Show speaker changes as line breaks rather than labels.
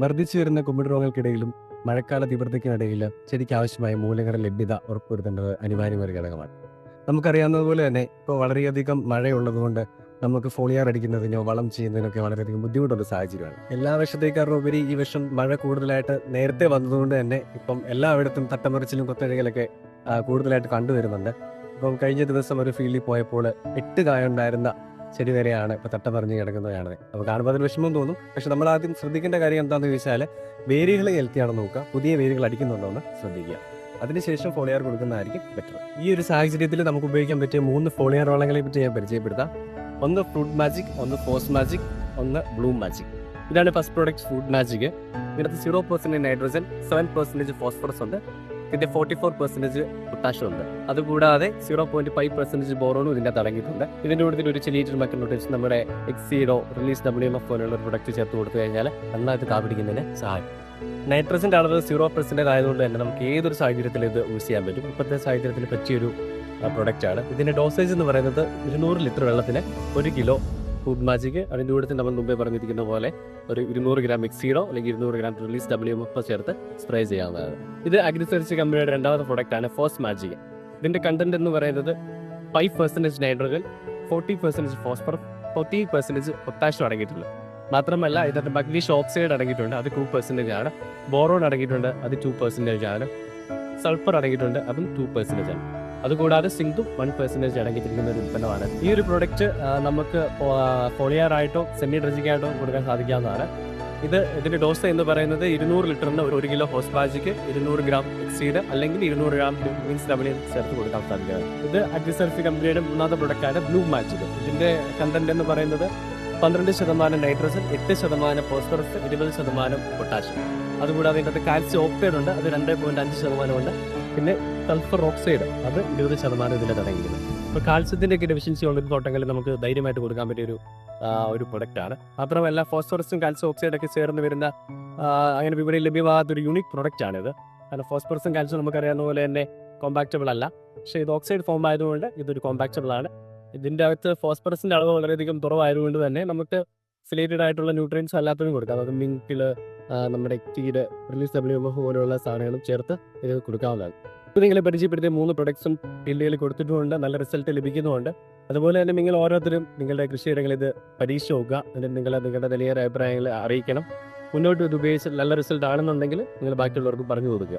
വർദ്ധിച്ചു വരുന്ന കുമിട് രോഗങ്ങൾക്കിടയിലും മഴക്കാല തീവ്രതയ്ക്കിനിടയിൽ ചെടിക്ക് ആവശ്യമായ മൂലകങ്ങളുടെ ലഭ്യത ഉറപ്പുവരുത്തേണ്ടത് അനിവാര്യമായ ഘടകമാണ്. നമുക്കറിയാവുന്നതുപോലെ തന്നെ ഇപ്പോൾ വളരെയധികം മഴയുള്ളതുകൊണ്ട് നമുക്ക് ഫോളിയാർ അടിക്കുന്നതിനോ വളം ചെയ്യുന്നതിനൊക്കെ വളരെയധികം ബുദ്ധിമുട്ടുള്ള സാഹചര്യമാണ്. എല്ലാ വർഷത്തേക്കാളുപരി ഈ വർഷം മഴ കൂടുതലായിട്ട് നേരത്തെ വന്നതുകൊണ്ട് തന്നെ ഇപ്പം എല്ലായിടത്തും തട്ടമറിച്ചിലും കൊത്തഴകളൊക്കെ കൂടുതലായിട്ട് കണ്ടുവരുന്നുണ്ട്. ഇപ്പം കഴിഞ്ഞ ദിവസം ഒരു ഫീൽഡിൽ പോയപ്പോൾ എട്ട് കായുണ്ടായിരുന്ന ചെടി വരെയാണ് ഇപ്പൊ തട്ടമറിഞ്ഞ് പറഞ്ഞു കിടക്കുന്നതാണ് അപ്പൊ കാണുമ്പോൾ അതിന് വിഷമം തോന്നും. പക്ഷെ നമ്മൾ ആദ്യം ശ്രദ്ധിക്കേണ്ട കാര്യം എന്താണെന്ന് ചോദിച്ചാൽ വേരുകൾ ഹെൽത്തി ആണെന്ന് നോക്കുക. പുതിയ വേരുകൾ അടിക്കുന്നുണ്ടോ എന്ന് ശ്രദ്ധിക്കുക. അതിനുശേഷം ഫോളിയാർ കൊടുക്കുന്നതായിരിക്കും ബെറ്റർ ഈ ഒരു സാഹചര്യത്തിൽ നമുക്ക് ഉപയോഗിക്കാൻ പറ്റിയ മൂന്ന് ഫോളിയാർ വളങ്ങളെ പറ്റി ഞാൻ പരിചയപ്പെടുത്താം. ഒന്ന് ഫ്രൂട്ട് മാജിക് ഒന്ന് ഫോസ് മാജിക് ഒന്ന് ബ്ലൂ മാജിക് ഇതാണ് ഫസ്റ്റ് പ്രോഡക്റ്റ് ഫുഡ് മാജിക് ഇതിനകത്ത് zero percentage nitrogen seven percentage phosphorus ഉണ്ട്. ഇതിന്റെ ഫോർട്ടി ഫോർ പെർസെന്റേജ് പൊട്ടാഷ്യം ഉണ്ട്. അതുകൂടാതെ സീറോ പോയിന്റ് ഫൈവ് പെർസെന്റേജ് ബോറോണും ഇതിന്റെ അടങ്ങിയിട്ടുണ്ട്. ഇതിന്റെ കൂടുതൽ ഒരു ചെറിയ നോട്ടീസ് നമ്മുടെ Exceedo release W M F പോലുള്ള പ്രൊഡക്റ്റ് ചേർത്ത് കൊടുത്തു കഴിഞ്ഞാൽ നന്നായിട്ട് കാപിടിക്കുന്നതിന് സഹായിക്കും. നൈട്രജന്റെ അളവ് സീറോ പെർസെന്റേജ് ആയതുകൊണ്ട് തന്നെ നമുക്ക് ഏതൊരു സാഹചര്യത്തിൽ ഇത് യൂസ് ചെയ്യാൻ പറ്റും. ഇപ്പോഴത്തെ സാഹചര്യത്തിൽ പറ്റിയൊരു പ്രൊഡക്റ്റാണ് ഇതിന്റെ ഡോസേജ് എന്ന് പറയുന്നത് ഇരുന്നൂറ് ലിറ്റർ വെള്ളത്തിന് ഒരു കിലോ ഫുഡ് മാജിക് അതിന്റെ കൂടെ നമ്മൾ മുമ്പേ പറഞ്ഞിരിക്കുന്ന പോലെ ഒരു ഇരുന്നൂറ് ഗ്രാം മിക്സീഡോ അല്ലെങ്കിൽ ഇരുന്നൂറ് ഗ്രാം റിലീസ് ഡബ്ല്യു എഫ് ചേർത്ത് സ്പ്രേ ചെയ്യാവുന്നതാണ്. ഇത് അഗ്രിസർച്ച് കമ്പനിയുടെ രണ്ടാമത്തെ പ്രൊഡക്റ്റ് ആണ് ഫോസ് മാജിക് ഇതിന്റെ കണ്ടന്റ് എന്ന് പറയുന്നത് five percentage nitrogen forty percentage phosphor forty percentage potassium അടങ്ങിയിട്ടുണ്ട് മാത്രമല്ല ഇതിനകത്ത് മഗ്നീഷ്യം ഓക്സൈഡ് അടങ്ങിയിട്ടുണ്ട് അത് ടു പെർസെന്റേജ് ആണ്. ബോറോൺ അടങ്ങിയിട്ടുണ്ട് അത് ടു പെർസെന്റേജ് ആണ്. സൾഫർ അടങ്ങിയിട്ടുണ്ട് അതും ടു പെർസെന്റേജ് ആണ്. അതുകൂടാതെ സിങ്കും വൺ പെർസെന്റേജ് അടങ്ങിയിരിക്കുന്ന ഒരു ഉൽപ്പന്നമാണ്. ഈ ഒരു പ്രൊഡക്റ്റ് നമുക്ക് ഫോളിയർ ആയിട്ടോ സെമി ഡ്രസിക്കായിട്ടോ കൊടുക്കാൻ സാധിക്കാവുന്നതാണ്. ഇത് ഇതിന്റെ ഡോസ് എന്ന് പറയുന്നത് ഇരുന്നൂറ് ലിറ്ററിന് ഒരു കിലോ ഹോസ്പാജിക്ക് ഇരുന്നൂറ് ഗ്രാം എക്സീഡ് അല്ലെങ്കിൽ ഇരുന്നൂറ് ഗ്രാം മീൻസ് ഡബിൾ ചേർത്ത് കൊടുക്കാൻ സാധിക്കുന്നത് ഇത് അഗ്രിസർഫി കമ്പനിയുടെ മൂന്നാമത്തെ പ്രൊഡക്റ്റാണ് ബ്ലൂ മാജിക് ഇതിന്റെ കണ്ടന്റ് എന്ന് പറയുന്നത് പന്ത്രണ്ട് ശതമാനം നൈട്രജൻ എട്ട് ശതമാനം ഫോസ്ഫറസ് ഇരുപത് ശതമാനം പൊട്ടാഷ്യം അതുകൂടാതെ ഇതിനകത്ത് കാൽസ്യം ഓക്സൈഡ് ഉണ്ട് അത് രണ്ട് പോയിന്റ് അഞ്ച് ശതമാനമുണ്ട് പിന്നെ സൾഫർ ഓക്സൈഡ് അത് ഇരുപത് ശതമാനം ഇതിൽ അടങ്ങിയിരിക്കുന്നു അപ്പോൾ കാൽസ്യത്തിന്റെ ഒക്കെ ഡെഫിഷ്യൻസി ഉള്ള തോട്ടങ്ങളിൽ നമുക്ക് ധൈര്യമായിട്ട് കൊടുക്കാൻ പറ്റിയ ഒരു ഒരു പ്രൊഡക്റ്റാണ് മാത്രമല്ല ഫോസ്ഫറസും കാൽസ്യം ഓക്സൈഡ് ഒക്കെ ചേർന്ന് വരുന്ന അങ്ങനെ വിപണിയിൽ ലഭ്യമാകാത്ത ഒരു യൂണിക് പ്രൊഡക്റ്റ് ആണിത്. കാരണം ഫോസ്ഫറസും കാൽസ്യം നമുക്കറിയാവുന്ന പോലെ തന്നെ കോമ്പാക്റ്റബിൾ അല്ല. പക്ഷേ ഇത് ഓക്സൈഡ് ഫോം ആയതുകൊണ്ട് ഇതൊരു കോമ്പാക്റ്റബിൾ ആണ്. ഇതിന്റെ അകത്ത് ഫോസ്ഫറസിന്റെ അളവ് വളരെയധികം കുറവായതുകൊണ്ട് തന്നെ നമുക്ക് സിലേറ്റഡ് ആയിട്ടുള്ള ന്യൂട്രിയൻസ് അല്ലാത്തതും കൊടുക്കാം. അതായത് മിങ്കിൽ നമ്മുടെ ടീഡ് റിലീസ് ഡബ്ല്യു പോലെയുള്ള സാധനങ്ങളും ചേർത്ത് ഇത് കൊടുക്കാവുന്നതാണ്. ഇപ്പോൾ നിങ്ങളെ പരിചയപ്പെടുത്തിയ മൂന്ന് പ്രൊഡക്ട്സും ഫീൽഡിൽ കൊടുത്തിട്ടുമുണ്ട്. നല്ല റിസൾട്ട് ലഭിക്കുന്നുമുണ്ട്. അതുപോലെ തന്നെ നിങ്ങൾ ഓരോരുത്തരും നിങ്ങളുടെ കൃഷിയിടങ്ങളിൽ ഇത് പരീക്ഷ നോക്കുക. എന്നിട്ട് നിങ്ങൾ നിങ്ങളുടെ വലിയ അഭിപ്രായങ്ങൾ അറിയിക്കണം. മുന്നോട്ട് ഇത് ഉപയോഗിച്ച് നല്ല റിസൾട്ട് ആണെന്നുണ്ടെങ്കിൽ നിങ്ങൾ ബാക്കിയുള്ളവർക്കും പറഞ്ഞു കൊടുക്കുക.